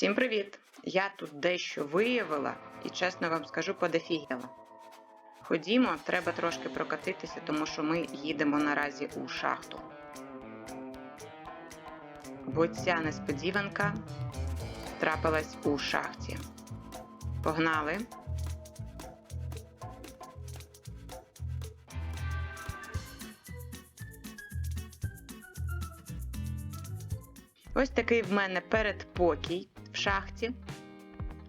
Всім привіт! Я тут дещо виявила і чесно вам скажу, подофігіла. Ходімо, треба трошки прокатитися, тому що ми їдемо наразі у шахту. Бо ця несподіванка трапилась у шахті. Погнали! Ось такий в мене передпокій в шахті.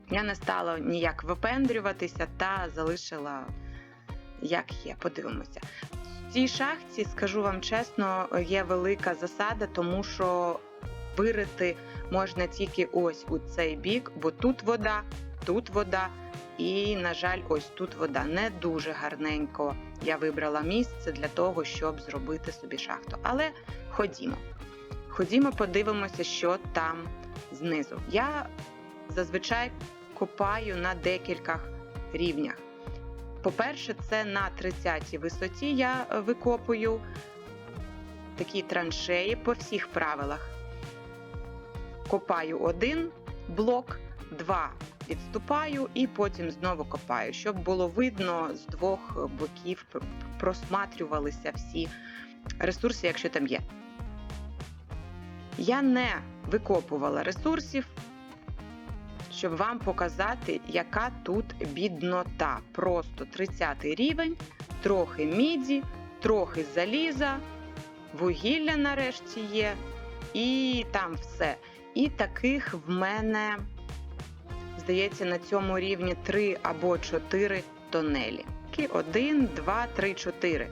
Я не стала ніяк випендрюватися та залишила як є. Подивимося. В цій шахті, скажу вам чесно, є велика засада, тому що вирити можна тільки ось у цей бік, бо тут вода, тут вода, і, на жаль, ось тут вода. Не дуже гарненько я вибрала місце для того, щоб зробити собі шахту. Але ходімо. Ходімо, подивимося, що там знизу. Я зазвичай копаю на декількох рівнях. По-перше, це на 30-й висоті я викопую такі траншеї по всіх правилах. Копаю один блок, два відступаю і потім знову копаю, щоб було видно з двох боків, просматрювалися всі ресурси, якщо там є. Я не викопувала ресурсів, щоб вам показати, яка тут біднота. Просто 30 рівень, трохи міді, трохи заліза, вугілля нарешті є, і там все. І таких в мене, здається, на цьому рівні 3 або 4 тонелі. Один, два, три, чотири.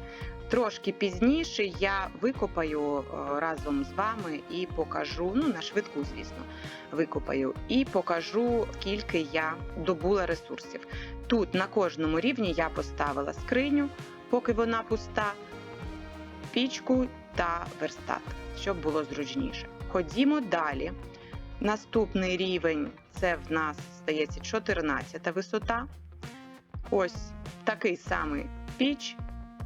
Трошки пізніше я викопаю разом з вами і покажу, ну на швидку, звісно, викопаю і покажу, скільки я добула ресурсів. Тут на кожному рівні я поставила скриню, поки вона пуста, пічку та верстат, щоб було зручніше. Ходімо далі. Наступний рівень це в нас здається 14 висота. Ось такий самий піч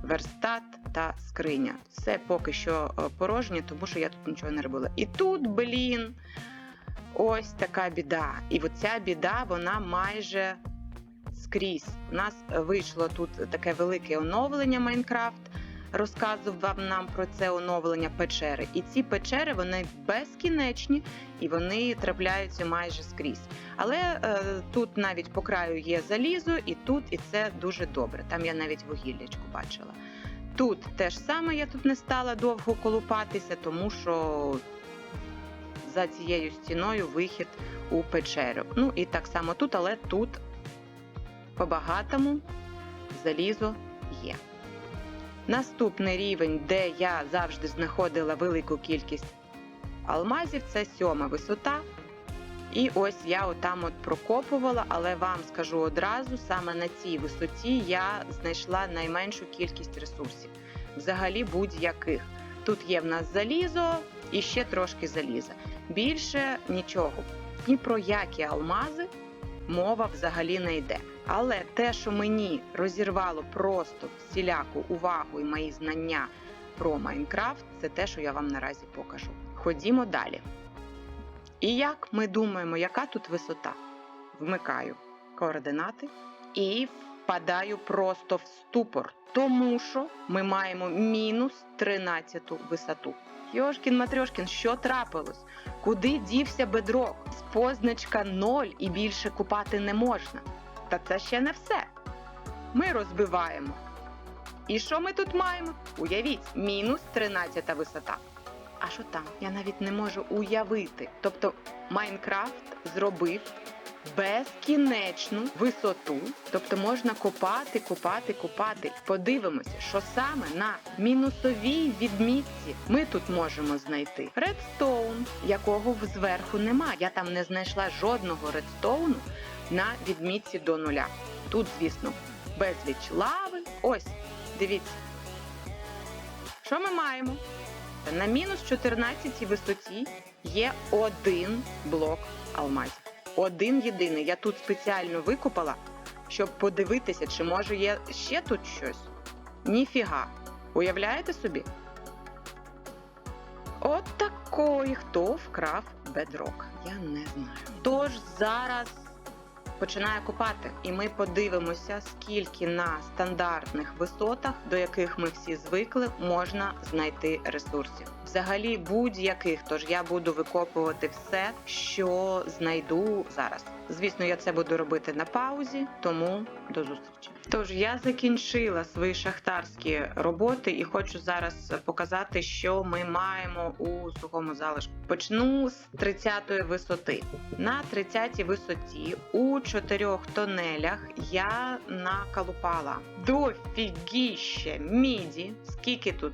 верстат та скриня. Все поки що порожнє, тому що я тут нічого не робила. І тут, блін, ось така біда. І оця біда, вона майже скрізь. У нас вийшло тут таке велике оновлення Майнкрафт. Розказував нам про це оновлення печери. І ці печери вони безкінечні і вони трапляються майже скрізь. Але е, тут навіть по краю є залізо, і тут, і це дуже добре. Там я навіть вугіллячку бачила. Тут теж саме я тут не стала довго колупатися, тому що за цією стіною вихід у печеру. Ну і так само тут, але тут по-багатому залізо є. Наступний рівень, де я завжди знаходила велику кількість алмазів, це сьома висота. І ось я отам от прокопувала, але вам скажу одразу, саме на цій висоті я знайшла найменшу кількість ресурсів. Взагалі будь-яких. Тут є в нас залізо і ще трошки заліза. Більше нічого. Ні про які алмази мова взагалі не йде. Але те, що мені розірвало просто всіляку увагу і мої знання про Майнкрафт, це те, що я вам наразі покажу. Ходімо далі. І як ми думаємо, яка тут висота? Вмикаю координати і впадаю просто в ступор, тому що ми маємо мінус 13 висоту. Йошкін Матрьошкін, що трапилось? Куди дівся бедрок? Позначка 0 і більше купати не можна. Та це ще не все. Ми розбиваємо. І що ми тут маємо? Уявіть, мінус 13 висота. А що там? Я навіть не можу уявити. Тобто Майнкрафт зробив безкінечну висоту, тобто можна копати, копати, копати. Подивимося, що саме на мінусовій відмітці ми тут можемо знайти редстоун, якого зверху нема. Я там не знайшла жодного редстоуну на відмітці до нуля. Тут, звісно, безліч лави. Ось, дивіться. Що ми маємо? На мінус 14 висоті є один блок алмазів. Один єдиний. Я тут спеціально викопала, щоб подивитися, чи може є ще тут щось. Ніфіга. Уявляєте собі? От такої, хто вкрав бедрок. Я не знаю. Тож зараз починає копати, і ми подивимося, скільки на стандартних висотах, до яких ми всі звикли, можна знайти ресурсів. Взагалі будь-яких. Тож я буду викопувати все, що знайду зараз. Звісно, я це буду робити на паузі, тому до зустрічі. Тож я закінчила свої шахтарські роботи і хочу зараз показати, що ми маємо у сухому залишку. Почну з 30-ї висоти. На 30-й висоті у чотирьох тонелях я накалупала дофігіще міді. Скільки тут?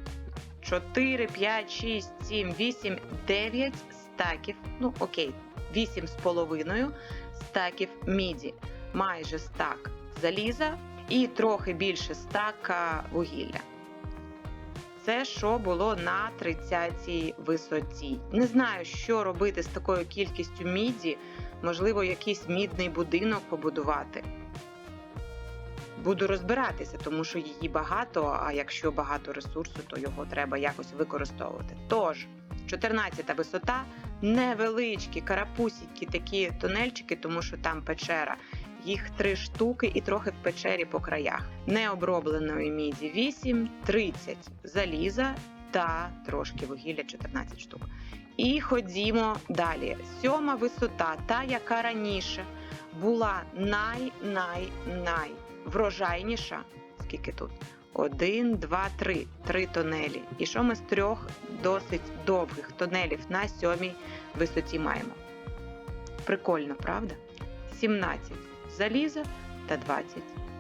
4, 5, 6, 7, 8, 9 стаків. Ну окей, 8 з половиною стаків міді. Майже стак заліза і трохи більше стака вугілля. Це що було на 30-й висоті. Не знаю, що робити з такою кількістю міді. Можливо, якийсь мідний будинок побудувати. Буду розбиратися, тому що її багато, а якщо багато ресурсу, то його треба якось використовувати. Тож, 14-та висота, невеличкі карапусіки, такі тунельчики, тому що там печера. Їх три штуки і трохи в печері по краях. Необробленої міді 8, 30 заліза та трошки вугілля 14 штук. І ходімо далі. Сьома висота, та яка раніше була най-най-най. Скільки тут? Один, два, три. Три тонелі. І що ми з трьох досить довгих тонелів на сьомій висоті маємо? Прикольно, правда? 17 заліза та 20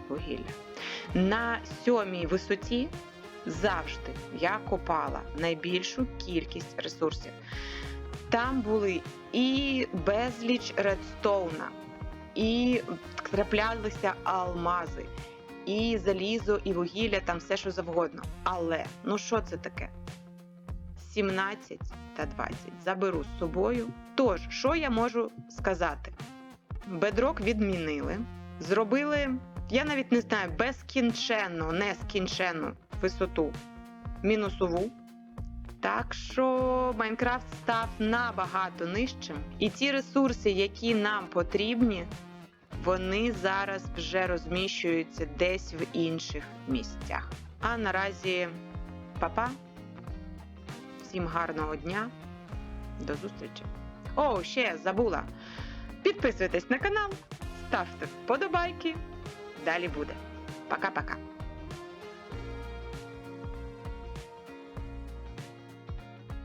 вугілля. На сьомій висоті завжди я копала найбільшу кількість ресурсів. Там були і безліч редстоуна, і траплялися алмази, і залізо, і вугілля, там все що завгодно. Але ну що це таке? 17 та 20 заберу з собою. Тож, що я можу сказати? Бедрок відмінили, зробили, я навіть не знаю, безкінченну, нескінченну висоту мінусову. Так що Майнкрафт став набагато нижчим. І ті ресурси, які нам потрібні, вони зараз вже розміщуються десь в інших місцях. А наразі па-па. Всім гарного дня. До зустрічі. О, ще забула. Підписуйтесь на канал, ставте вподобайки. Далі буде. Пока-пока.